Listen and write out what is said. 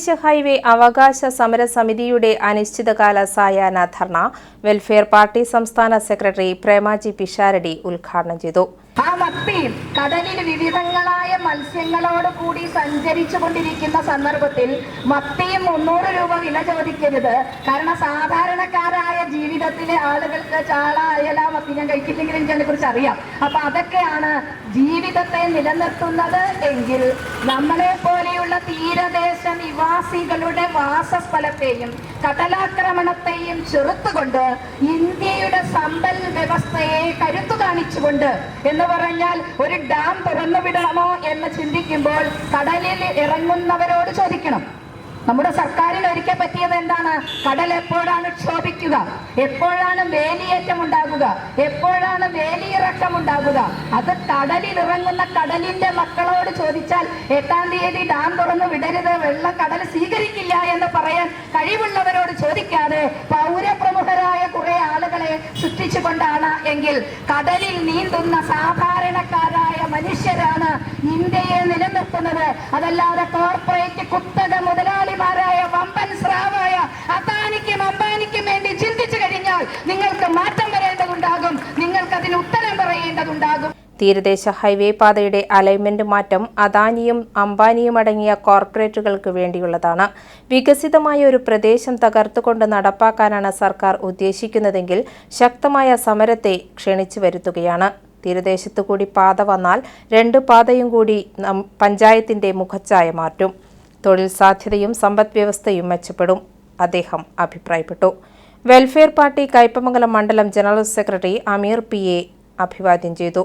തീരദേശ ഹൈവേ അവകാശ സമരസമിതിയുടെ അനിശ്ചിതകാല സായാഹ്ന ധർണ വെൽഫെയർ പാർട്ടി സംസ്ഥാന സെക്രട്ടറി പ്രേമാജി പിഷാരടി ഉദ്ഘാടനം ചെയ്തു. ആ മത്തി കടലിൽ വിവിധങ്ങളായ മത്സ്യങ്ങളോട് കൂടി സഞ്ചരിച്ചു കൊണ്ടിരിക്കുന്ന സന്ദർഭത്തിൽ മത്തിയും മുന്നൂറ് രൂപ വില ചോദിക്കരുത്. കാരണം സാധാരണക്കാരായ ജീവിതത്തിലെ ആളുകൾക്ക് ചാള അയല മത്തി ഞാൻ കഴിക്കില്ലെങ്കിലും എനിക്ക് അതിനെക്കുറിച്ച് അറിയാം. അപ്പൊ അതൊക്കെയാണ് ജീവിതത്തെ നിലനിർത്തുന്നത് എങ്കിൽ നമ്മളെ പോലെയുള്ള തീരദേശ നിവാസികളുടെ വാസസ്ഥലത്തെയും കടലാക്രമണത്തെയും ചെറുത്തുകൊണ്ട് ഇന്ത്യയുടെ സമ്പൽ വ്യവസ്ഥയെ കരുത്തു കാണിച്ചുകൊണ്ട് എന്ന് പറഞ്ഞാൽ ഒരു ഡാം തുറന്നു വിടണമോ എന്ന് ചിന്തിക്കുമ്പോൾ കടലിൽ ഇറങ്ങുന്നവരോട് ചോദിക്കണം. നമ്മുടെ സർക്കാരിന് ഒരിക്കൽ പറ്റിയത് എന്താണ്? കടൽ എപ്പോഴാണ് ക്ഷോഭിക്കുക? എപ്പോഴാണ് വേലിയേറ്റം എപ്പോഴാണ് വേലിയിറക്കം ഉണ്ടാകുക അത് കടലിൽ ഇറങ്ങുന്ന കടലിന്റെ മക്കളോട് ചോദിച്ചാൽ എട്ടാം തീയതി ഡാം തുറന്നു വിടരുത് വെള്ളം കടൽ സ്വീകരിക്കില്ല എന്ന് പറയാൻ കഴിവുള്ളവരോട് ചോദിക്കാതെ പൗരപ്രമുഖരായ കുറെ ആളുകളെ സൃഷ്ടിച്ചുകൊണ്ടാണ് എങ്കിൽ കടലിൽ നീന്തുന്ന സാധാരണക്കാരായ മനുഷ്യരാണ് ഇന്ത്യയെ നിലനിർത്തുന്നത്. അതല്ലാതെ കോർപ്പറേറ്റ് കുത്തക മുതലാളിമാരായ വമ്പൻ സ്രാവായ തീരദേശ ഹൈവേ പാതയുടെ അലൈൻമെന്റ് മാറ്റം അദാനിയും അംബാനിയും അടങ്ങിയ കോർപ്പറേറ്റുകൾക്ക് വേണ്ടിയുള്ളതാണ്. വികസിതമായ ഒരു പ്രദേശം തകർത്തുകൊണ്ട് നടപ്പാക്കാനാണ് സർക്കാർ ഉദ്ദേശിക്കുന്നതെങ്കിൽ ശക്തമായ സമരത്തെ ക്ഷണിച്ചു വരുത്തുകയാണ്. തീരദേശത്തു കൂടി പാത വന്നാൽ രണ്ട് പാതയും കൂടി പഞ്ചായത്തിന്റെ മുഖച്ഛായ മാറ്റും. തൊഴിൽ സാധ്യതയും സമ്പദ് വ്യവസ്ഥയും മെച്ചപ്പെടും. അദ്ദേഹം അഭിപ്രായപ്പെട്ടു. വെൽഫെയർ പാർട്ടി കയ്പമംഗലം മണ്ഡലം general secretary Ameer P A അഭിവാദ്യം ചെയ്തു.